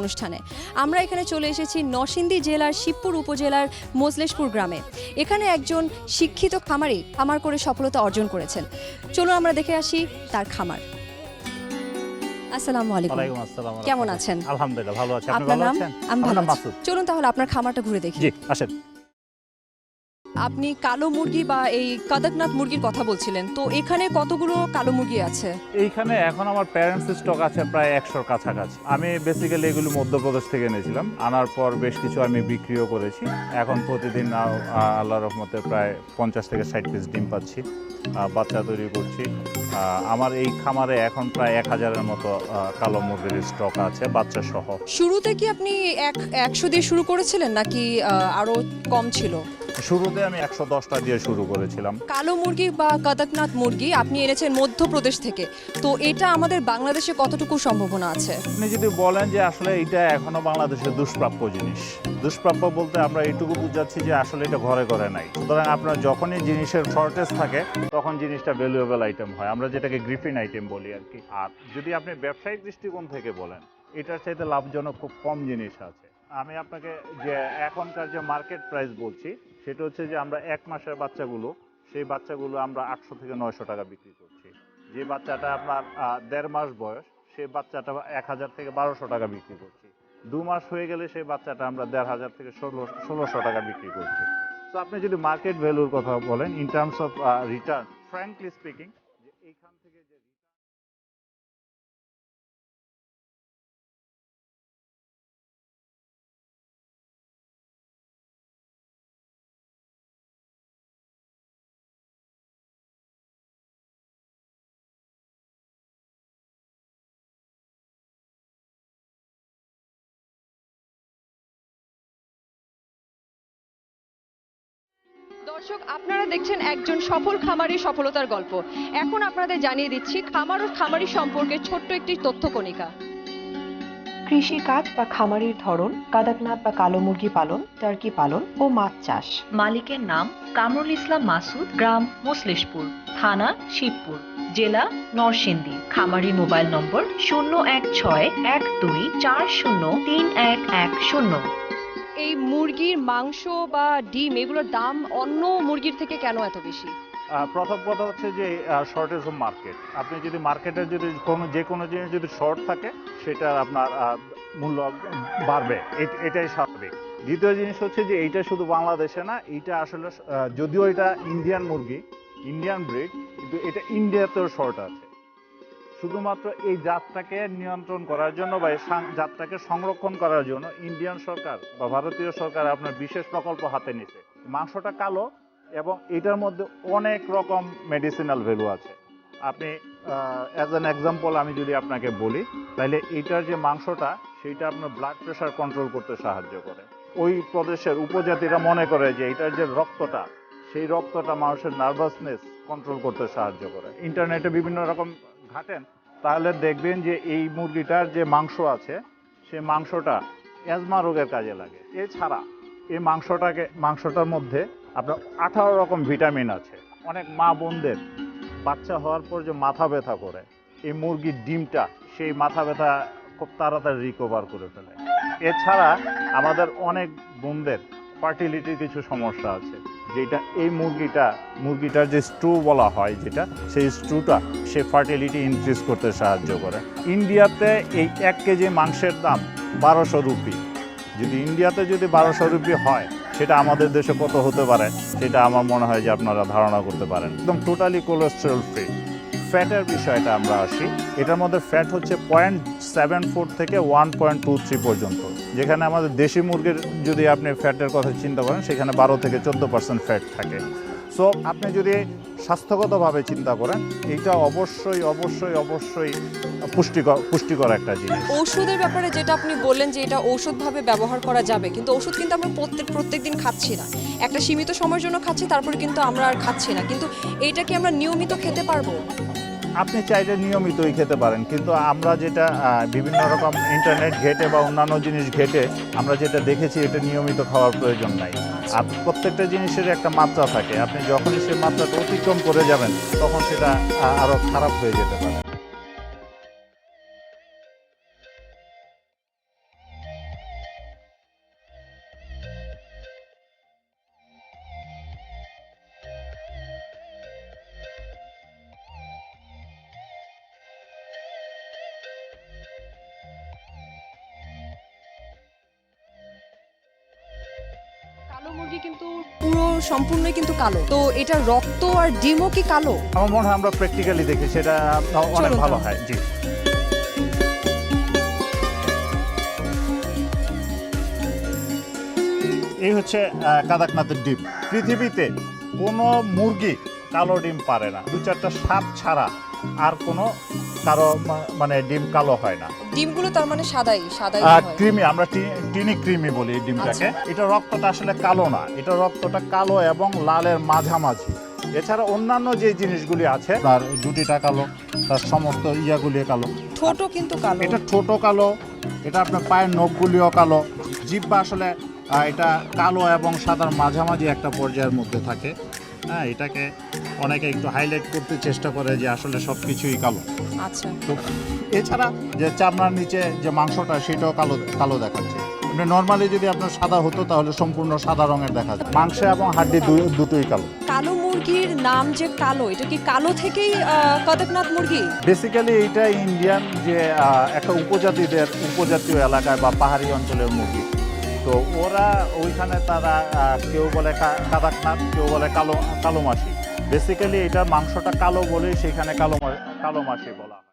অনুষ্ঠানে। আমরা এখানে চলে এসেছি নরসিংদী জেলার শিবপুর উপজেলার মজলেশপুর গ্রামে। এখানে একজন শিক্ষিত খামারি খামার করে সফলতা অর্জন করেছেন। চলুন আমরা দেখে আসি তার খামার। আসসালামু আলাইকুম। আসসালাম কেমন আছেন? আলহামদুলিল্লাহ ভালো আছি। আপনার নাম? আমি ভালো আছি। চলুন তাহলে আপনার খামারটা ঘুরে দেখি। জি আসেন। আপনি কালো মুরগি বা এই কাদাকনাথ মুরগির কথা বলছিলেন তো এখানে কতগুলো কালো মুরগি আছে? এইখানে এখন আমার প্যারেন্টস স্টক আছে প্রায় একশোর কাছাকাছি। আমি বেসিক্যালি এগুলো মধ্যপ্রদেশ থেকে এনেছিলাম। আনার পর বেশ কিছু আমি বিক্রিও করেছি। এখন প্রতিদিন আল্লাহ রহমতে প্রায় পঞ্চাশ থেকে ষাট পিস ডিম পাচ্ছি বাচ্চা তৈরি করছি। আমার এই খামারে এখন প্রায় এক হাজারের মতো কালো মুরগির স্টক আছে বাচ্চা সহ। শুরুতে কি আপনি এক একশো দিয়ে শুরু করেছিলেন নাকি আরও কম ছিল? শুরুতে আমি একশো দশটা দিয়ে শুরু করেছিলাম। কালো মুরগি বা কাদাকনাথ মুরগি আপনি এনেছেন মধ্যপ্রদেশ থেকে। তো এটা আমাদের বাংলাদেশে কতটুকু সম্ভাবনা আছে? আপনি যদি বলেন যে আসলে এটা এখনও বাংলাদেশের দুষ্প্রাপ্য জিনিস। দুষ্প্রাপ্য বলতে আমরা এইটুকু বুঝাচ্ছি যে আসলে এটা ঘরে ঘরে নাই। সুতরাং আপনার যখনই জিনিসের শর্টেজ থাকে তখন জিনিসটা ভ্যালুয়েবল আইটেম হয়। আমরা যেটাকে গ্রিফিন আইটেম বলি আর কি। আর যদি আপনি ব্যবসায়িক দৃষ্টিকোণ থেকে বলেন এটার চাইতে লাভজনক খুব কম জিনিস আছে। আমি আপনাকে যে এখনকার যে মার্কেট প্রাইস বলছি সেটা হচ্ছে যে আমরা এক মাসের বাচ্চাগুলো, সেই বাচ্চাগুলো আমরা আটশো থেকে নয়শো টাকা বিক্রি করছি। যে বাচ্চাটা আপনার দেড় মাস বয়স সেই বাচ্চাটা এক হাজার থেকে বারোশো টাকা বিক্রি করছি। দু মাস হয়ে গেলে সেই বাচ্চাটা আমরা দেড় হাজার থেকে ষোলো, ষোলোশো টাকা বিক্রি করছি। তো আপনি যদি মার্কেট ভ্যালুর কথা বলেন in terms of return frankly speaking দর্শক আপনারা দেখছেন একজন সফল খামারির সফলতার গল্প। এখন আপনাদের জানিয়ে দিচ্ছি খামার ও খামারি সম্পর্কে ছোট্ট একটি তথ্য কণিকা কৃষি কাজ বা খামারির ধরন কাদাকনাথ বা কালো মুরগি পালন টার্কি পালন ও মাছ চাষ। মালিকের নাম কামরুল ইসলাম মাসুদ গ্রাম মোসলেশপুর থানা শিবপুর জেলা নরসিংদী। খামারি মোবাইল নম্বর শূন্য এক ছয় এক দুই চার শূন্য তিন এক এক শূন্য। এই মুরগির মাংস বা ডিম, এগুলোর দাম অন্য মুরগির থেকে কেন এত বেশি? প্রথম কথা হচ্ছে যে শর্টেজ অফ মার্কেট আপনি যদি মার্কেটে যদি কোনো, যে কোনো জিনিস যদি শর্ট থাকে সেটা আপনার মূল্য বাড়বে। এট- এটাই স্বাভাবিক। দ্বিতীয় জিনিস হচ্ছে যে, এইটা শুধু বাংলাদেশে না, এইটা আসলে যদিও এটা ইন্ডিয়ান মুরগি ইন্ডিয়ান ব্রিড কিন্তু এটা ইন্ডিয়াতেও শর্ট আছে। শুধুমাত্র এই জাতটাকে নিয়ন্ত্রণ করার জন্য বা এই জাতটাকে সংরক্ষণ করার জন্য ইন্ডিয়ান সরকার বা ভারতীয় সরকার আপনার বিশেষ প্রকল্প হাতে নিছে মাংসটা কালো এবং এটার মধ্যে অনেক রকম মেডিসিনাল ভ্যালু আছে। আপনি অ্যাজ অ্যান এক্সাম্পল আমি যদি আপনাকে বলি, তাহলে এইটার যে মাংসটা, সেইটা আপনার ব্লাড প্রেশার কন্ট্রোল করতে সাহায্য করে। ওই প্রদেশের উপজাতিরা মনে করে যে এটার যে রক্তটা, সেই রক্তটা মানুষের নার্ভাসনেস কন্ট্রোল করতে সাহায্য করে। ইন্টারনেটে বিভিন্ন রকম ঘাটেন, তাহলে দেখবেন যে এই মুরগিটার যে মাংস আছে সেই মাংসটা অ্যাজমা রোগের কাজে লাগে। এছাড়া এই মাংসটাকে, মাংসটার মধ্যে আপনার আঠারো রকম ভিটামিন আছে। অনেক মা বোনদের বাচ্চা হওয়ার পর যে মাথা ব্যথা করে, এই মুরগির ডিমটা সেই মাথা ব্যথা খুব তাড়াতাড়ি রিকভার করে ফেলে। এছাড়া আমাদের অনেক বোনদের ফার্টিলিটির কিছু সমস্যা আছে। যেটা এই মুরগিটা, মুরগিটার যে স্ট্রু বলা হয় যেটা, সেই স্ট্রুটা সে ফার্টিলিটি ইনক্রিজ করতে সাহায্য করে। ইন্ডিয়াতে এই এক কেজি মাংসের দাম বারোশো রুপি। যদি ইন্ডিয়াতে যদি বারোশো রুপি হয়, সেটা আমাদের দেশে কত হতে পারে? সেটা আমার মনে হয় যে আপনারা ধারণা করতে পারেন। একদম টোটালি কোলেস্ট্রল ফ্রি ফ্যাটের বিষয়টা আমরা আসি। এটার মধ্যে ফ্যাট হচ্ছে পয়েন্ট সেভেন ফোর থেকে ওয়ান পয়েন্ট টু থ্রি পর্যন্ত। যেখানে আমাদের দেশি মুরগির যদি আপনি ফ্যাটের কথা চিন্তা করেন, সেখানে বারো থেকে চোদ্দ পার্সেন্ট ফ্যাট থাকে। সো আপনি যদি স্বাস্থ্যগতভাবে চিন্তা করেন, এইটা অবশ্যই অবশ্যই অবশ্যই পুষ্টিকর পুষ্টিকর একটা জিনিস। ঔষধের ব্যাপারে যেটা আপনি বললেন যে এটা ঔষধভাবে ব্যবহার করা যাবে, কিন্তু ওষুধ কিন্তু আমরা প্রত্যেক প্রত্যেক দিন খাচ্ছি না। একটা সীমিত সময়ের জন্য খাচ্ছি, তারপরে কিন্তু আমরা আর খাচ্ছি না। কিন্তু এইটা কি আমরা নিয়মিত খেতে পারব? আপনি চাইলে নিয়মিতই খেতে পারেন কিন্তু আমরা যেটা বিভিন্ন রকম ইন্টারনেট ঘেটে বা অন্যান্য জিনিস ঘেটে আমরা যেটা দেখেছি এটা নিয়মিত খাওয়ার প্রয়োজন নাই। আর প্রত্যেকটা জিনিসের একটা মাত্রা থাকে। আপনি যখনই সেই মাত্রাটা অতিক্রম করে যাবেন তখন সেটা আরও আরও খারাপ হয়ে যেতে পারে। সম্পূর্ণই কিন্তু কালো। তো এটা রক্ত আর ডিমও কি কালো? আমার মনে হয় আমরা প্র্যাকটিক্যালি দেখি সেটা অনেক ভালো হয় জি। এই হচ্ছে কাদাকনাথের ডিম। পৃথিবীতে কোনো মুরগি কালো ডিম পারে না। দু চারটা সাপ ছাড়া আর কোনো কারও মানে ডিম কালো হয় না। ডিমগুলো তার মানে সাদাই সাদাই হয়। ক্রিমি আমরা টিনি ক্রিমি বলি এই ডিমটাকে। আচ্ছা। এটা রক্তটা আসলে কালো না এটা রক্তটা কালো এবং লালের মাঝামাঝি। এছাড়া অন্যান্য যে জিনিসগুলি আছে তার জুটিটা কালো তার সমস্ত ইয়াগুলি কালো। ঠোঁটও কিন্তু কালো। এটা ছোট কালো এটা আপনার পায়ের নখগুলিও কালো। জিব্বা আসলে এটা কালো এবং সাদার মাঝামাঝি একটা পর্যায়ের মধ্যে থাকে। হ্যাঁ এটাকে অনেকে একটু হাইলাইট করতে চেষ্টা করে যে আসলে সব কিছুই কালো। আচ্ছা। তো এছাড়া যে চামড়ার নিচে যে মাংসটা সেটাও কালো কালো দেখাচ্ছে। আপনি নর্মালি যদি আপনার সাদা হতো তাহলে সম্পূর্ণ সাদা রঙের দেখা যায়। মাংস এবং হাড্ডি দুটোই কালো। কালো মুরগির নাম যে কালো এটা কি কালো থেকেই কদকনাথ মুরগি? বেসিক্যালি এইটা ইন্ডিয়ান যে একটা উপজাতিদের উপজাতীয় এলাকায় বা পাহাড়ি অঞ্চলের মুরগি। তো ওরা ওইখানে তারা কেউ বলে কাদাকনাথ কেউ বলে কালো কালো মাসি। বেসিক্যালি এটা মাংসটা কালো বলে সেখানে কালো কালো মাসি বলা হয়।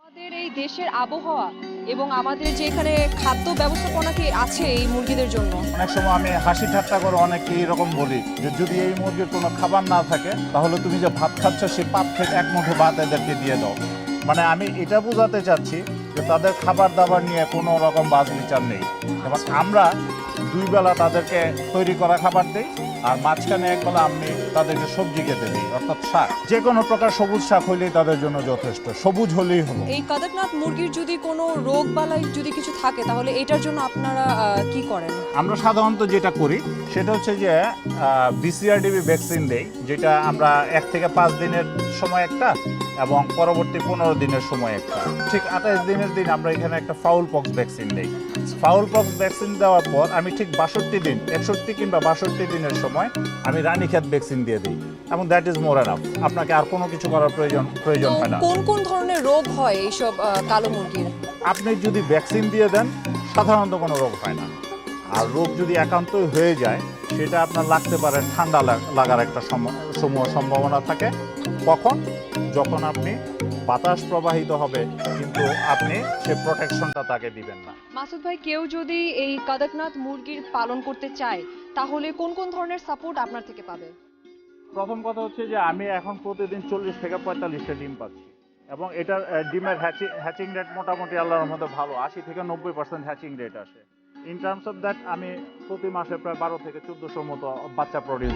আমাদের এই দেশের আবহাওয়া এবং আমাদের যে এখানে খাদ্য ব্যবস্থাপনা কি আছে এই মুরগিদের জন্য? অনেক সময় আমি হাসি ঠাট্টা করে অনেকে এরকম বলি যে যদি এই মুরগির কোনো খাবার না থাকে, তাহলে তুমি যে ভাত খাচ্ছ, সে পাত থেকে এক মুঠো ভাত এদেরকে দিয়ে দাও। মানে আমি এটা বোঝাতে চাচ্ছি যে তাদের খাবার দাবার নিয়ে কোনো রকম বাজ বিচার নেই। এবার আমরা দুই বেলা তাদেরকে তৈরি করা খাবার দিই আর মাঝখানে একবেলা আমি তাদেরকে সবজি খেতে দিই অর্থাৎ শাক। যে কোনো প্রকার সবুজ শাক হলেই তাদের জন্য যথেষ্ট সবুজ হলেই হলো। এই কদকনাথ মুরগির যদি কোনো রোগ বালাই যদি কিছু থাকে তাহলে এটার জন্য আপনারা কি করেন? আমরা সাধারণত যেটা করি সেটা হচ্ছে যে বিসিআরডিবি ভ্যাকসিন দেই যেটা আমরা এক থেকে পাঁচ দিনের সময় একটা এবং পরবর্তী পনেরো দিনের সময় একটা। ঠিক আঠাশ দিনের দিন আমরা এখানে একটা ফাউল পক্স ভ্যাকসিন দেই। ফাউল পক্স ভ্যাকসিন দেওয়ার পর আমি ঠিক বাষট্টি দিন একষট্টি কিংবা বাষট্টি দিনের সময় আমি রানীক্ষেত ভ্যাকসিন দিয়ে দিই। এবং দ্যাট ইজ মোর এনাফ আপনাকে আর কোনো কিছু করার প্রয়োজন প্রয়োজন হয় না। কোন কোন ধরনের রোগ হয় এইসব কালো মুরগির? আপনি যদি ভ্যাকসিন দিয়ে দেন সাধারণত কোনো রোগ হয় না। আর রোগ যদি একান্তই হয়ে যায় সেটা আপনার লাগতে পারে ঠান্ডা লাগ- লাগার একটা সম- সমূহ সম্ভাবনা থাকে। কখন? যখন আপনি বাতাস প্রবাহিত হবে কিন্তু আপনি সে প্রোটেকশনটা তাকে দিবেন না। মাসুদ ভাই কেউ যদি এই কদকনাথ মুরগির পালন করতে চায় তাহলে কোন কোন ধরনের সাপোর্ট আপনার থেকে পাবে? প্রথম কথা হচ্ছে যে আমি এখন প্রতিদিন চল্লিশ থেকে পঁয়তাল্লিশটা ডিম পাচ্ছি। এবং এটার ডিমের হ্যাচিং হ্যাচিং রেট মোটামুটি আল্লাহর মধ্যে ভালো। আশি থেকে নব্বই পার্সেন্ট হ্যাচিং রেট আসে। ইন টার্মস অফ দ্যাট আমি প্রতি মাসে প্রায় বারো থেকে চোদ্দোশোর মতো বাচ্চা প্রডিউস